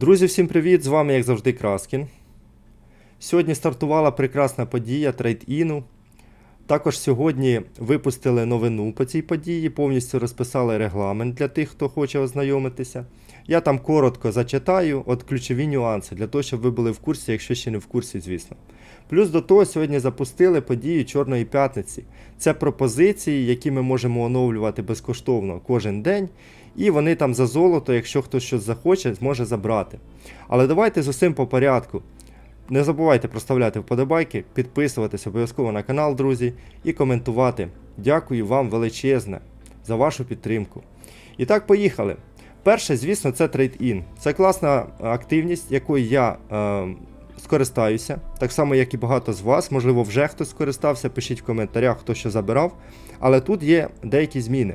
Друзі, всім привіт! З вами, як завжди, Краскін. Сьогодні стартувала прекрасна подія трейд-іну. Також сьогодні випустили новину по цій події, повністю розписали регламент для тих, хто хоче ознайомитися. Я там коротко зачитаю от ключові нюанси, для того, щоб ви були в курсі, якщо ще не в курсі, звісно. Плюс до того, сьогодні запустили подію Чорної п'ятниці. Це пропозиції, які ми можемо оновлювати безкоштовно кожен день. І вони там за золото, якщо хтось щось захоче, зможе забрати. Але давайте з усім по порядку. Не забувайте проставляти вподобайки, підписуватись обов'язково на канал, друзі, і коментувати. Дякую вам величезне за вашу підтримку. І так, поїхали. Перше, звісно, це трейд-ін. Це класна активність, якою я е, скористаюся, так само, як і багато з вас. Можливо, вже хтось скористався, пишіть в коментарях, хто що забирав. Але тут є деякі зміни.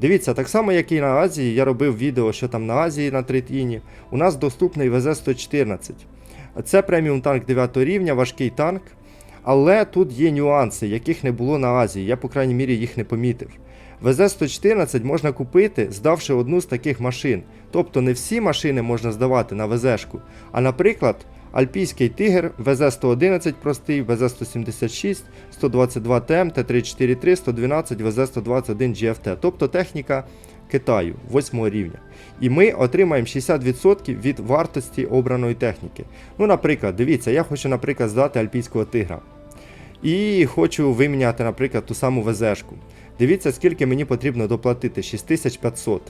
Дивіться, так само, як і на Азії, я робив відео, що там на Азії на трейд-іні, у нас доступний ВЗ-114. Це преміум танк 9 рівня, важкий танк. Але тут є нюанси, яких не було на Азії. Я, по крайній мірі, їх не помітив. ВЗ-114 можна купити, здавши одну з таких машин. Тобто не всі машини можна здавати на ВЗ-шку. А, наприклад, Альпійський тигр, ВЗ-111 простий, ВЗ-176, 122 ТМ, Т-343, 112, ВЗ-121 GFT. Тобто техніка Китаю 8 рівня. І ми отримаємо 60% від вартості обраної техніки. Ну, наприклад, дивіться, я хочу, наприклад, здати альпійського тигра. І хочу виміняти, наприклад, ту саму ВЗ-шку. Дивіться, скільки мені потрібно доплатити 6500.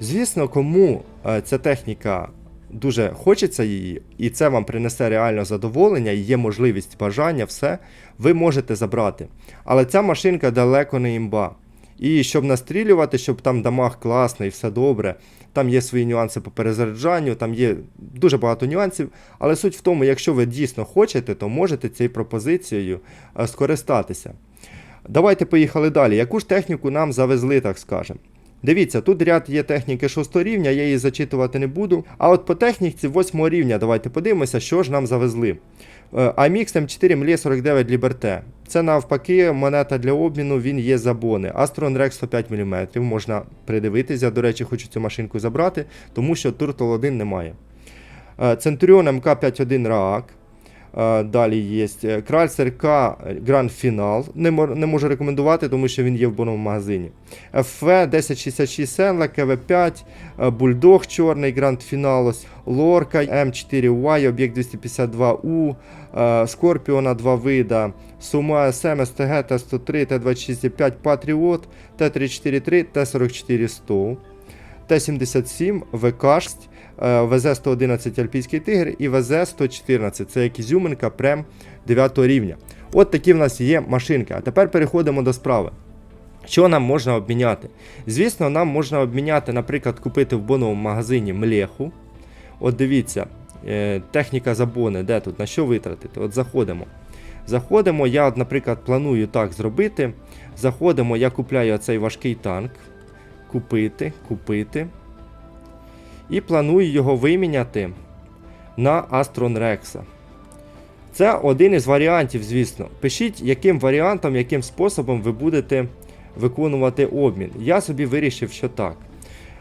Звісно, кому е, ця техніка дуже хочеться її, і це вам принесе реально задоволення, і є можливість бажання, все, ви можете забрати. Але ця машинка далеко не імба. І щоб настрілювати, щоб там дамаг класний, все добре. Там є свої нюанси по перезаряджанню, там є дуже багато нюансів. Але суть в тому, якщо ви дійсно хочете, то можете цією пропозицією е, скористатися. Давайте поїхали далі. Яку ж техніку нам завезли, так скажемо? Дивіться, тут ряд є техніки 6 рівня, я її зачитувати не буду. А от по техніці 8 рівня, давайте подивимося, що ж нам завезли. Е, AMX M4 MLE 49 Liberté. Це навпаки монета для обміну, він є за бони. Astron Rex 105 мм. Можна придивитися. До речі, хочу цю машинку забрати, тому що Turtle 1 немає. Е, Centurion MK51 Raak. Е, Далі є Кральцер К Grand Final. Не, мор- не можу рекомендувати, тому що він є в боновому магазині. FV 1066 Сенла, КВ5, Бульдог чорний Grand Finalos, Лорка М4Y, Об'єкт 252У, Скорпіона 2 вида, Сума СМ, СТГ, Т103, Т265, Патріот, Т343, Т44100. Т-77, ВК-6, ВЗ-111 Альпійський тигр і ВЗ-114. Це як ізюминка прем 9 рівня. От такі в нас є машинки. А тепер переходимо до справи. Що нам можна обміняти? Звісно, нам можна обміняти, наприклад, купити в боновому магазині млеху. От дивіться, е, техніка забони, де тут, на що витратити? От заходимо. Заходимо, я, наприклад, планую так зробити. Заходимо, я купляю цей важкий танк. Купити, купити. І планую його виміняти на Астрон Рекса. Це один із варіантів, звісно. Пишіть, яким варіантом, яким способом ви будете виконувати обмін. Я собі вирішив, що так.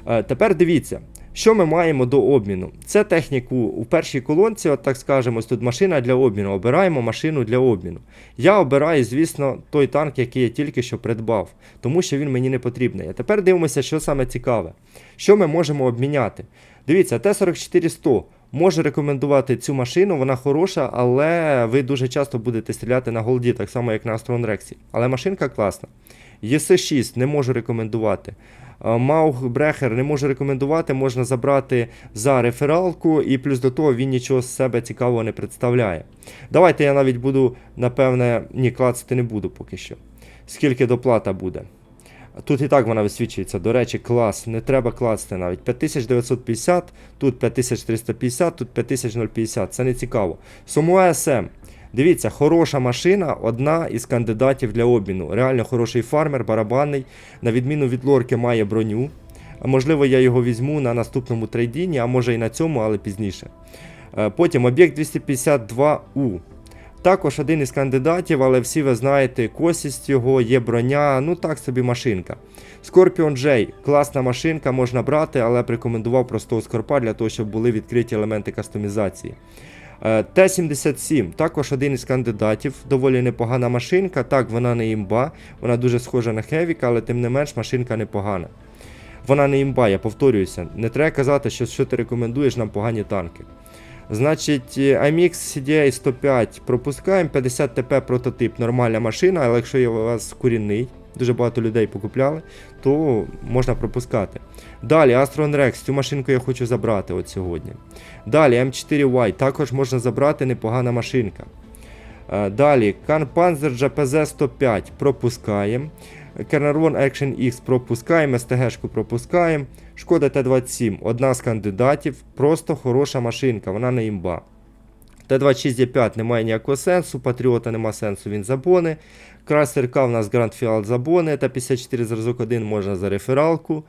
Е, тепер дивіться, що ми маємо до обміну. Це техніку у першій колонці, от так скажемо, тут машина для обміну. Обираємо машину для обміну. Я обираю, звісно, той танк, який я тільки що придбав, тому що він мені не потрібний. А тепер дивимося, що саме цікаве. Що ми можемо обміняти? Дивіться, Т-44-100 можу рекомендувати цю машину, вона хороша, але ви дуже часто будете стріляти на голді, так само як на Астрон Рексі. Але машинка класна. ЄС6 не можу рекомендувати. Е, Мауг Брехер не можу рекомендувати, можна забрати за рефералку, і плюс до того він нічого з себе цікавого не представляє. Давайте я навіть буду, напевне, ні, клацати не буду поки що. Скільки доплата буде. Тут і так вона висвічується. До речі, клас, не треба класти навіть. 5950, тут 5350, тут 5050. Це не цікаво. Сумуа СМ. Дивіться, хороша машина, одна із кандидатів для обміну. Реально хороший фармер, барабанний. На відміну від лорки, має броню. Можливо, я його візьму на наступному трейдіні, а може і на цьому, але пізніше. Е, Потім об'єкт 252У. Також один із кандидатів, але всі ви знаєте, косість його, є броня, ну так собі машинка. Scorpion J класна машинка, можна брати, але б рекомендував простого скорпа для того, щоб були відкриті елементи кастомізації. Е, Т-77 також один із кандидатів, доволі непогана машинка. Так, вона не імба, вона дуже схожа на Хевіка, але тим не менш машинка непогана. Вона не імба, я повторююся. Не треба казати, що, що ти рекомендуєш нам погані танки. Значить, IMX CDA 105 пропускаємо, 50 ТП прототип, нормальна машина, але якщо є у вас курінний, дуже багато людей покупляли, то можна пропускати. Далі Astron Rex, цю машинку я хочу забрати от сьогодні. Далі M4Y, також можна забрати непогана машинка. Е, Далі Panzer GPZ 105 пропускаємо. Кернерон Action X пропускаємо, СТГшку пропускаємо. Шкода Т-27, одна з кандидатів, просто хороша машинка, вона не імба. Т-26Е5 немає ніякого сенсу, Патріота нема сенсу, він забони. Красер К в нас Grand Fiat забони, Т-54 зразок 1 можна за рефералку.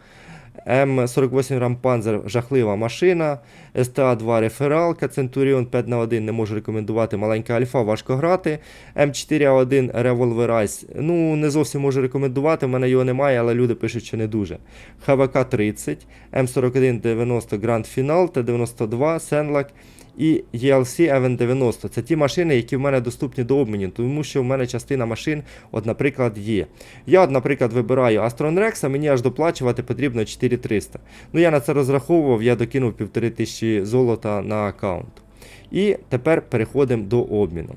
М48 Рампанзер жахлива машина. СТА-2 рефералка, Центуріон 5 на 1 не можу рекомендувати. Маленька альфа, важко грати. М4А1 Revolverize, ну не зовсім можу рекомендувати, в мене його немає, але люди пишуть, що не дуже. ХВК 30, М41 90 Grand Final, Т92 Сенлак і ELC Event 90. Це ті машини, які в мене доступні до обміню, тому що в мене частина машин, от, наприклад, є. Я, от, наприклад, вибираю Astron Rex, а мені аж доплачувати потрібно 4300. Ну я на це розраховував, я докинув 1500 золота на аккаунт. І тепер переходимо до обміну.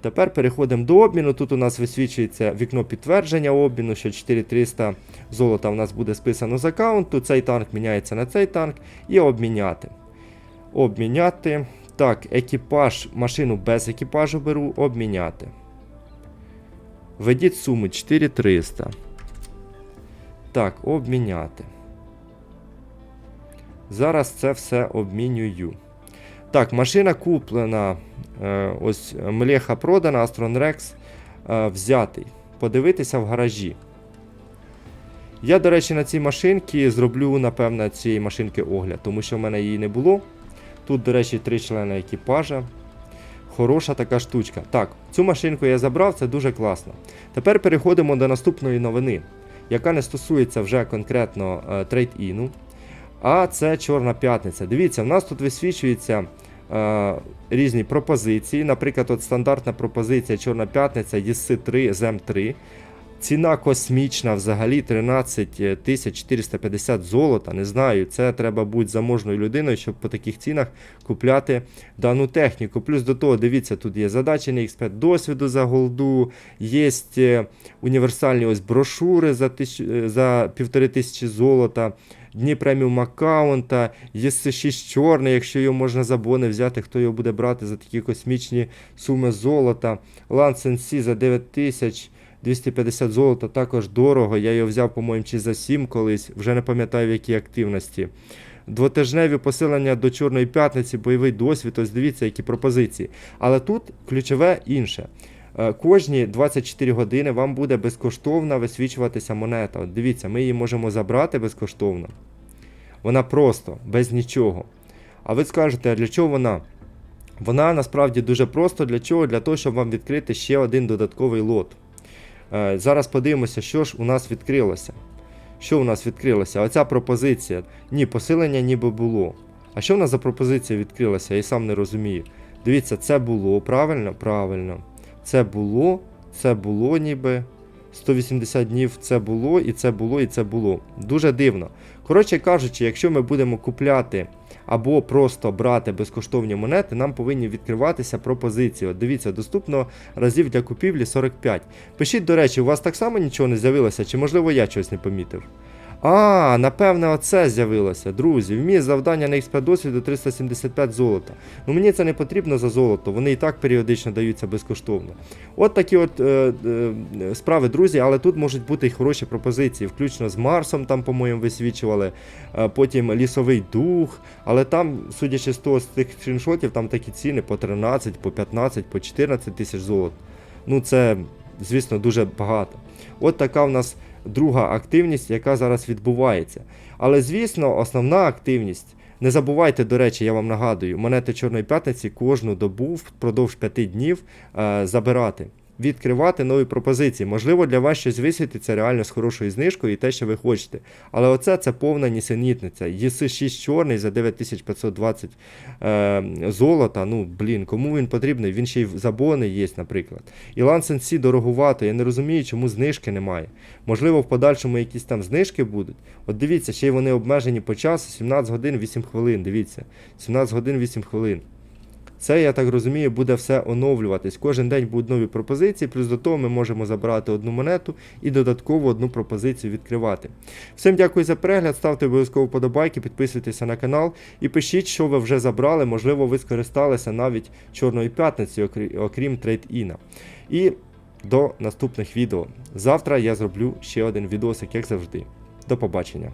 Тепер переходимо до обміну. Тут у нас висвічується вікно підтвердження обміну, що 4300 золота у нас буде списано з аккаунту. Цей танк міняється на цей танк і обміняти. Обміняти. Так, екіпаж, машину без екіпажу беру, обміняти. Введіть суму 4300. Так, обміняти. Зараз це все обмінюю. Так, машина куплена. Е, ось Млеха продана, Rex е, взятий. Подивитися в гаражі. Я, до речі, на цій машинці зроблю, напевно, цієї машинки огляд, тому що в мене її не було. Тут, до речі, три члени екіпажа. Хороша така штучка. Так, цю машинку я забрав, це дуже класно. Тепер переходимо до наступної новини, яка не стосується вже конкретно е, трейд-іну. А це Чорна п'ятниця. Дивіться, в нас тут висвічуються е, різні пропозиції. Наприклад, от стандартна пропозиція Чорна п'ятниця ЄС3 ЗМ3. Ціна космічна взагалі 13 тисяч 450 золота. Не знаю, це треба бути заможною людиною, щоб по таких цінах купляти дану техніку. Плюс до того, дивіться, тут є задачі на X5 досвіду за голду, є е, універсальні ось брошури за, тисяч, е, за півтори тисячі золота. Дні преміум аккаунта, є 6 чорний, якщо його можна за бони взяти, хто його буде брати за такі космічні суми золота. Лансенсі за 9 тисяч. 250 золота також дорого. Я його взяв, по-моєму, чи за 7 колись, вже не пам'ятаю в якій активності. Двотижневі посилення до Чорної п'ятниці, бойовий досвід, ось дивіться, які пропозиції. Але тут ключове інше. Е, Кожні 24 години вам буде безкоштовно висвічуватися монета. От дивіться, ми її можемо забрати безкоштовно. Вона просто, без нічого. А ви скажете, а для чого вона? Вона насправді дуже просто для чого? Для того, щоб вам відкрити ще один додатковий лот. Е, Зараз подивимося, що ж у нас відкрилося. Що у нас відкрилося? Оця пропозиція. Ні, посилення ніби було. А що в нас за пропозиція відкрилася? Я і сам не розумію. Дивіться, це було, правильно? Правильно. Це було, це було ніби. 180 днів це було, і це було, і це було. Дуже дивно. Коротше кажучи, якщо ми будемо купляти або просто брати безкоштовні монети, нам повинні відкриватися пропозиції. От дивіться, доступно разів для купівлі 45. Пишіть, до речі, у вас так само нічого не з'явилося, чи можливо я щось не помітив? А, напевне, оце з'явилося. Друзі, вміє завдання на XP досвіду 375 золота. Ну мені це не потрібно за золото, вони і так періодично даються безкоштовно. От такі от е, е, справи, друзі, але тут можуть бути і хороші пропозиції, включно з Марсом, там, по-моєму, висвічували, е, потім лісовий дух. Але там, судячи з того, з тих скріншотів, там такі ціни по 13, по 15, по 14 тисяч золот. Ну це, звісно, дуже багато. От така в нас друга активність, яка зараз відбувається. Але, звісно, основна активність Не забувайте, до речі, я вам нагадую, монети Чорної п'ятниці кожну добу впродовж п'яти днів е, забирати. Відкривати нові пропозиції. Можливо, для вас щось висвітиться реально з хорошою знижкою і те, що ви хочете. Але оце це повна нісенітниця. ЄС 6 чорний за 9520 е, золота. Ну, блін, кому він потрібний? Він ще й за бони є, наприклад. І Сі дороговато. Я не розумію, чому знижки немає. Можливо, в подальшому якісь там знижки будуть. От дивіться, ще й вони обмежені по часу 17 годин 8 хвилин. Дивіться, 17 годин 8 хвилин. Це, я так розумію, буде все оновлюватись. Кожен день будуть нові пропозиції, плюс до того ми можемо забрати одну монету і додатково одну пропозицію відкривати. Всім дякую за перегляд, ставте обов'язково вподобайки, підписуйтеся на канал і пишіть, що ви вже забрали. Можливо, ви скористалися навіть Чорної п'ятниці, окрім трейд-іна. І до наступних відео. Завтра я зроблю ще один відосик, як завжди. До побачення.